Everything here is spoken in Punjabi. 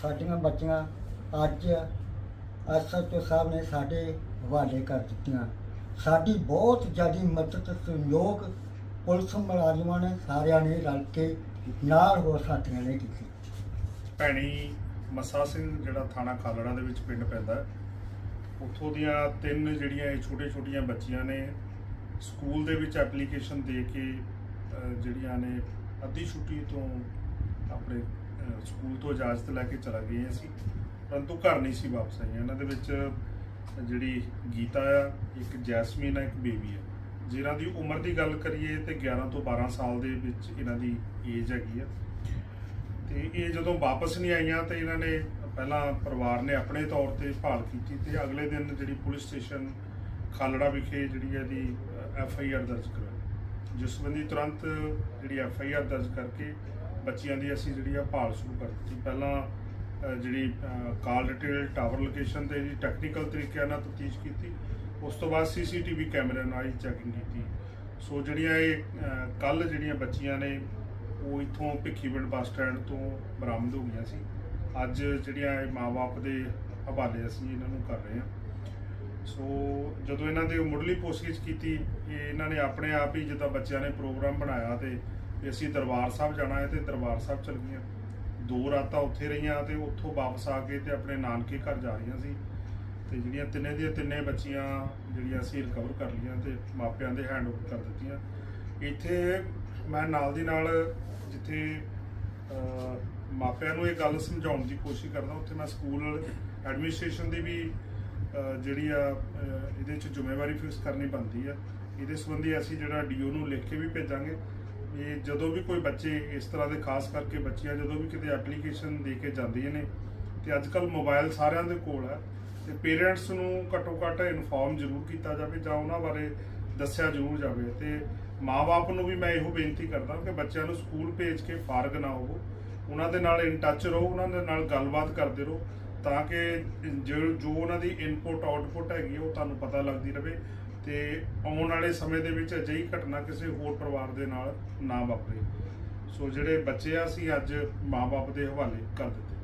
ਸਾਡੀਆਂ ਬੱਚੀਆਂ ਅੱਜ ਐਸਐਚਓ ਸਾਹਿਬ ਨੇ ਸਾਡੇ ਹਵਾਲੇ ਕਰ ਦਿੱਤੀਆਂ। ਸਾਡੀ ਬਹੁਤ ਜ਼ਿਆਦਾ ਮਦਦ, ਸਹਿਯੋਗ ਪੁਲਿਸ ਮੁਲਾਜ਼ਮਾਂ ਨੇ ਸਾਰਿਆਂ ਨੇ ਰਲ ਕੇ ਨਾਲ ਹੋ ਸਾਥੀਆਂ ਨੇ ਕੀਤੀ। ਭੈਣੀ, ਮਸਾ ਸਿੰਘ ਜਿਹੜਾ ਥਾਣਾ ਖਾਲੜਾ ਦੇ ਵਿੱਚ ਪਿੰਡ ਪੈਂਦਾ ਉੱਥੋਂ ਦੀਆਂ ਤਿੰਨ ਜਿਹੜੀਆਂ ਇਹ ਛੋਟੇ ਛੋਟੀਆਂ ਬੱਚੀਆਂ ਨੇ, ਸਕੂਲ ਦੇ ਵਿੱਚ ਐਪਲੀਕੇਸ਼ਨ ਦੇ ਕੇ ਜਿਹੜੀਆਂ ਨੇ ਅੱਧੀ ਛੁੱਟੀ ਤੋਂ ਆਪਣੇ ਸਕੂਲ ਤੋਂ ਇਜਾਜ਼ਤ ਲੈ ਕੇ ਚਲਾ ਗਏ ਸੀ ਪਰੰਤੂ ਘਰ ਨਹੀਂ ਸੀ ਵਾਪਸ ਆਈਆਂ। ਇਹਨਾਂ ਦੇ ਵਿੱਚ ਜਿਹੜੀ ਗੀਤਾ ਆ, ਇੱਕ ਜੈਸਮੀਨ ਆ, ਇੱਕ ਬੇਬੀ ਆ। ਜਿਨ੍ਹਾਂ ਦੀ ਉਮਰ ਦੀ ਗੱਲ ਕਰੀਏ ਤੇ 11 ਤੋਂ 12 ਸਾਲ ਦੇ ਵਿੱਚ ਇਹਨਾਂ ਦੀ ਏਜ ਹੈਗੀ ਆ। ਤੇ ਇਹ ਜਦੋਂ ਵਾਪਸ ਨਹੀਂ ਆਈਆਂ ਤੇ ਇਹਨਾਂ ਨੇ ਪਹਿਲਾਂ ਪਰਿਵਾਰ ਨੇ ਆਪਣੇ ਤੌਰ ਤੇ ਭਾਲ ਕੀਤੀ ਤੇ ਅਗਲੇ ਦਿਨ ਜਿਹੜੀ ਪੁਲਿਸ ਸਟੇਸ਼ਨ ਖਾਲੜਾ ਵਿਖੇ ਜਿਹੜੀ ਹੈ ਇਹਦੀ ਐਫ ਆਈ ਆਰ ਦਰਜ ਕਰਵਾਈ ਜਿਸ ਸੰਬੰਧੀ ਤੁਰੰਤ ਜਿਹੜੀ ਐਫ ਆਈ ਆਰ ਦਰਜ ਕਰਕੇ ਬੱਚਿਆਂ ਦੀ ਅਸੀਂ ਜਿਹੜੀ ਆ ਭਾਲ ਸ਼ੁਰੂ ਕਰ ਦਿੱਤੀ। ਪਹਿਲਾਂ ਜਿਹੜੀ ਕਾਲ ਡਿਟੇਲ ਟਾਵਰ ਲੋਕੇਸ਼ਨ ਤੇ ਜੀ ਟੈਕਨੀਕਲ ਤਰੀਕਿਆਂ ਨਾਲ ਤਫਤੀਸ਼ ਕੀਤੀ। ਉਸ ਤੋਂ ਬਾਅਦ ਸੀਸੀਟੀਵੀ ਕੈਮਰੇ ਨਾਲ ਹੀ ਚੈਕਿੰਗ ਕੀਤੀ। ਸੋ ਜਿਹੜੀਆਂ ਇਹ ਕੱਲ ਜਿਹੜੀਆਂ ਬੱਚੀਆਂ ਨੇ, ਉਹ ਇੱਥੋਂ ਭਿੱਖੀਵਿੰਡ ਬੱਸ ਸਟੈਂਡ ਤੋਂ ਬਰਾਮਦ ਹੋ ਗਈਆਂ ਸੀ। ਅੱਜ ਜਿਹੜੀਆਂ ਇਹ ਮਾਪੇ ਦੇ ਹਵਾਲੇ ਅਸੀਂ ਇਹਨਾਂ ਨੂੰ ਕਰ ਰਹੇ ਹਾਂ। ਸੋ ਜਦੋਂ ਇਹਨਾਂ ਦੇ ਮੁੱਢਲੀ ਪੁੱਛਗਿੱਛ ਕੀਤੀ, ਇਹ ਇਹਨਾਂ ਨੇ ਆਪਣੇ ਆਪ ਹੀ ਜਿੱਦਾਂ ਬੱਚਿਆਂ ਨੇ ਪ੍ਰੋਗਰਾਮ ਬਣਾਇਆ ਤੇ ਵੀ ਅਸੀਂ ਦਰਬਾਰ ਸਾਹਿਬ ਜਾਣਾ ਹੈ ਤੇ ਦਰਬਾਰ ਸਾਹਿਬ ਚਲ ਗਈਆਂ। ਦੋ ਰਾਤਾਂ ਉੱਥੇ ਰਹੀਆਂ ਤੇ ਉੱਥੋਂ ਵਾਪਸ ਆ ਕੇ ਤੇ ਆਪਣੇ ਨਾਨਕੇ ਘਰ ਜਾ ਰਹੀਆਂ ਸੀ। ਤੇ ਜਿਹੜੀਆਂ ਤਿੰਨੇ ਦੀਆਂ ਤਿੰਨੇ ਬੱਚੀਆਂ ਜਿਹੜੀਆਂ ਅਸੀਂ ਰਿਕਵਰ ਕਰ ਲਈਆਂ ਤੇ ਮਾਪਿਆਂ ਦੇ ਹੈਂਡ ਓਵਰ ਕਰ ਦਿੱਤੀਆਂ। ਇੱਥੇ ਮੈਂ ਨਾਲ ਦੀ ਨਾਲ ਜਿੱਥੇ ਮਾਪਿਆਂ ਨੂੰ ਇਹ ਗੱਲ ਸਮਝਾਉਣ ਦੀ ਕੋਸ਼ਿਸ਼ ਕਰਦਾ, ਉੱਥੇ ਮੈਂ ਸਕੂਲ ਐਡਮਿਨਿਸਟ੍ਰੇਸ਼ਨ ਦੀ ਵੀ ਜਿਹੜੀ ਆ ਇਹਦੇ ਚ ਜ਼ਿੰਮੇਵਾਰੀ ਫਿਕਸ ਕਰਨੀ ਬਣਦੀ ਆ। ਇਹਦੇ ਸੰਬੰਧੀ ਅਸੀਂ ਜਿਹੜਾ ਡੀਓ ਨੂੰ ਲਿਖ ਕੇ ਵੀ ਭੇਜਾਂਗੇ। ਇਹ ਜਦੋਂ ਵੀ ਕੋਈ ਬੱਚੇ ਇਸ ਤਰ੍ਹਾਂ ਦੇ ਖਾਸ ਕਰਕੇ ਬੱਚੀਆਂ ਜਦੋਂ ਵੀ ਕਿਤੇ ਐਪਲੀਕੇਸ਼ਨ ਦੇ ਕੇ ਜਾਂਦੀਆਂ ਨੇ, ਤੇ ਅੱਜ ਕੱਲ ਮੋਬਾਈਲ ਸਾਰਿਆਂ ਦੇ ਕੋਲ ਹੈ, ਤੇ ਪੇਰੈਂਟਸ ਨੂੰ ਘੱਟੋ ਘੱਟ ਇਨਫੋਰਮ ਜ਼ਰੂਰ ਕੀਤਾ ਜਾਵੇ ਜਾਂ ਉਹਨਾਂ ਬਾਰੇ ਦੱਸਿਆ ਜ਼ਰੂਰ ਜਾਵੇ। ਤੇ ਮਾਪੇ ਨੂੰ ਵੀ ਮੈਂ ਇਹੋ ਬੇਨਤੀ ਕਰਦਾ ਕਿ ਬੱਚਿਆਂ ਨੂੰ ਸਕੂਲ ਭੇਜ ਕੇ ਫਾਰਗ ਨਾ ਹੋਵੋ, ਉਹਨਾਂ ਦੇ ਨਾਲ ਇਨ ਟੱਚ ਰਹੋ, ਉਹਨਾਂ ਦੇ ਨਾਲ ਗੱਲਬਾਤ ਕਰਦੇ ਰਹੋ, ਤਾਂ ਕਿ ਜੋ ਉਹਨਾਂ ਦੀ ਇਨਪੁਟ ਆਊਟਪੁੱਟ ਹੈਗੀ ਉਹ ਤੁਹਾਨੂੰ ਪਤਾ ਲੱਗਦੀ ਰਹੇ। ਤੇ ਆਉਣ ਵਾਲੇ ਸਮੇਂ ਦੇ ਵਿੱਚ ਅਜਿਹੀ ਘਟਨਾ ਕਿਸੇ ਹੋਰ ਪਰਿਵਾਰ ਦੇ ਨਾਲ ਨਾ ਵਾਪਰੇ। ਸੋ ਜਿਹੜੇ ਬੱਚੇ ਆ, ਅਸੀਂ ਅੱਜ ਮਾਪੇ ਦੇ ਹਵਾਲੇ ਕਰ ਦਿੱਤੇ।